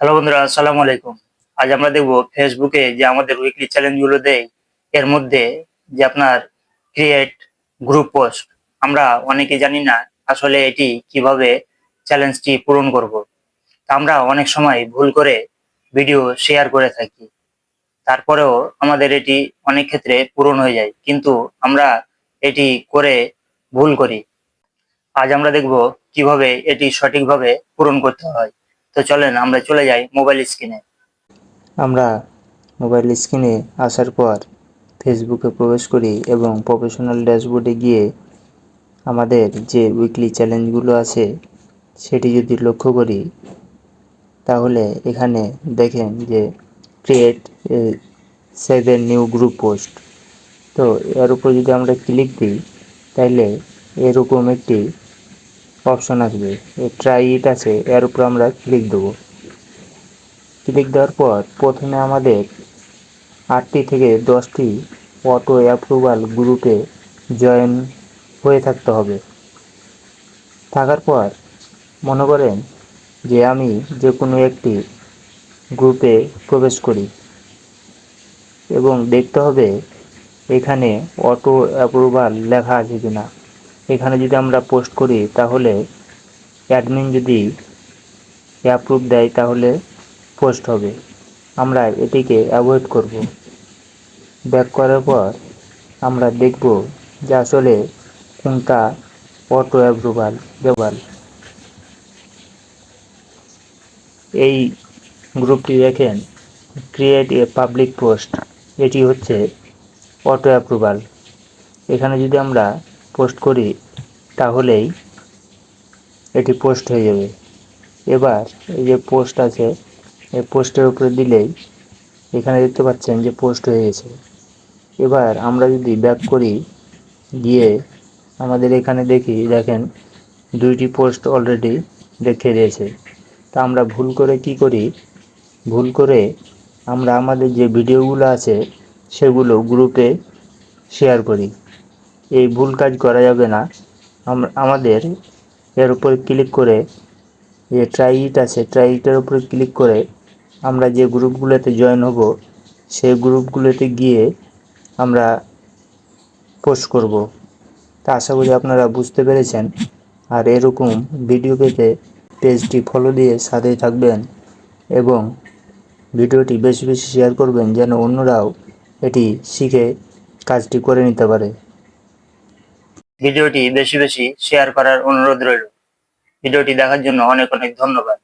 Hello বন্ধুরা, আসসালামু আলাইকুম। আজ আমরা দেখব ফেসবুকে যে আমাদের উইকলি চ্যালেঞ্জগুলো দেয়, এর মধ্যে যে আপনার ক্রিয়েট গ্রুপ পোস্ট আমরা অনেকে জানি না আসলে এটি কীভাবে চ্যালেঞ্জটি পূরণ করব। তা আমরা অনেক সময় ভুল করে ভিডিও শেয়ার করে থাকি। তারপরেও আমাদের এটি অনেক ক্ষেত্রে পূরণ হয়ে যায়, কিন্তু আমরা এটি করে ভুল করি। আজ আমরা দেখব কীভাবে এটি সঠিকভাবে পূরণ করতে হয়। তো চলেন, আমরা চলে যাই মোবাইল স্ক্রিনে আমরা মোবাইল স্ক্রিনে আসার পর ফেসবুকে প্রবেশ করি এবং প্রফেশনাল ড্যাশবোর্ডে গিয়ে আমাদের যে উইকলি চ্যালেঞ্জগুলো আছে, সেটি যদি লক্ষ্য করি, তাহলে এখানে দেখেন যে create seven new group post তো এর উপর যদি আমরা ক্লিক দিই তাহলে এরকম একটি অপশন আসবে। ট্রাই ইট আছে, এর উপর আমরা ক্লিক দেবো। ক্লিক দেওয়ার পর প্রথমে আমাদের আটটি থেকে দশটি অটো অ্যাপ্রুভাল গ্রুপে জয়েন হয়ে থাকতে হবে। থাকার পর মনে করেন যে আমি যে কোনো একটি গ্রুপে প্রবেশ করি এবং দেখতে হবে এখানে অটো অ্যাপ্রুভাল লেখা আছে কিনা। এখানে যদি আমরা পোস্ট করি, তাহলে অ্যাডমিন যদি অ্যাপ্রুভ দেয়, তাহলে পোস্ট হবে। আমরা এটিকে অ্যাভয়েড করব। ব্যাক করার পর আমরা দেখব যে আসলে কোনটা অটো অ্যাপ্রুভাল ব্যবহার। এই গ্রুপটি দেখেন ক্রিয়েট এ পাবলিক পোস্ট এটি হচ্ছে অটো অ্যাপ্রুভাল এখানে যদি আমরা পোস্ট করি, তাহলেই এটি পোস্ট হয়ে যাবে। এবার এই যে পোস্ট আছে, এই পোস্টের উপরে দিলেই এখানে দেখতে পাচ্ছেন যে পোস্ট হয়ে গেছে। এবার আমরা যদি ব্যাক করি, গিয়ে আমাদের এখানে দেখি, দেখেন দুইটি পোস্ট অলরেডি রেখে দিয়েছে। তা আমরা ভুল করে কি করি? ভুল করে আমরা আমাদের যে ভিডিওগুলো আছে, সেগুলো গ্রুপে শেয়ার করি। এই ভুল কাজ করা যাবে না। আমাদের এর উপর ক্লিক করে যে ট্রাইট আছে ট্রাইটের উপরে ক্লিক করে আমরা যে গ্রুপগুলোতে জয়েন হব, সেই গ্রুপগুলোতে গিয়ে আমরা পোস্ট করব। তা আশা করি আপনারা বুঝতে পেরেছেন। আর এরকম ভিডিও পেতে পেজটি ফলো দিয়ে সাথেই থাকবেন এবং ভিডিওটি বেশি বেশি শেয়ার করবেন যেন অন্যরাও এটি শিখে কাজটি করে নিতে পারে। ভিডিওটি বেশি বেশি শেয়ার করার অনুরোধ রইল। ভিডিওটি দেখার জন্য অনেক অনেক ধন্যবাদ।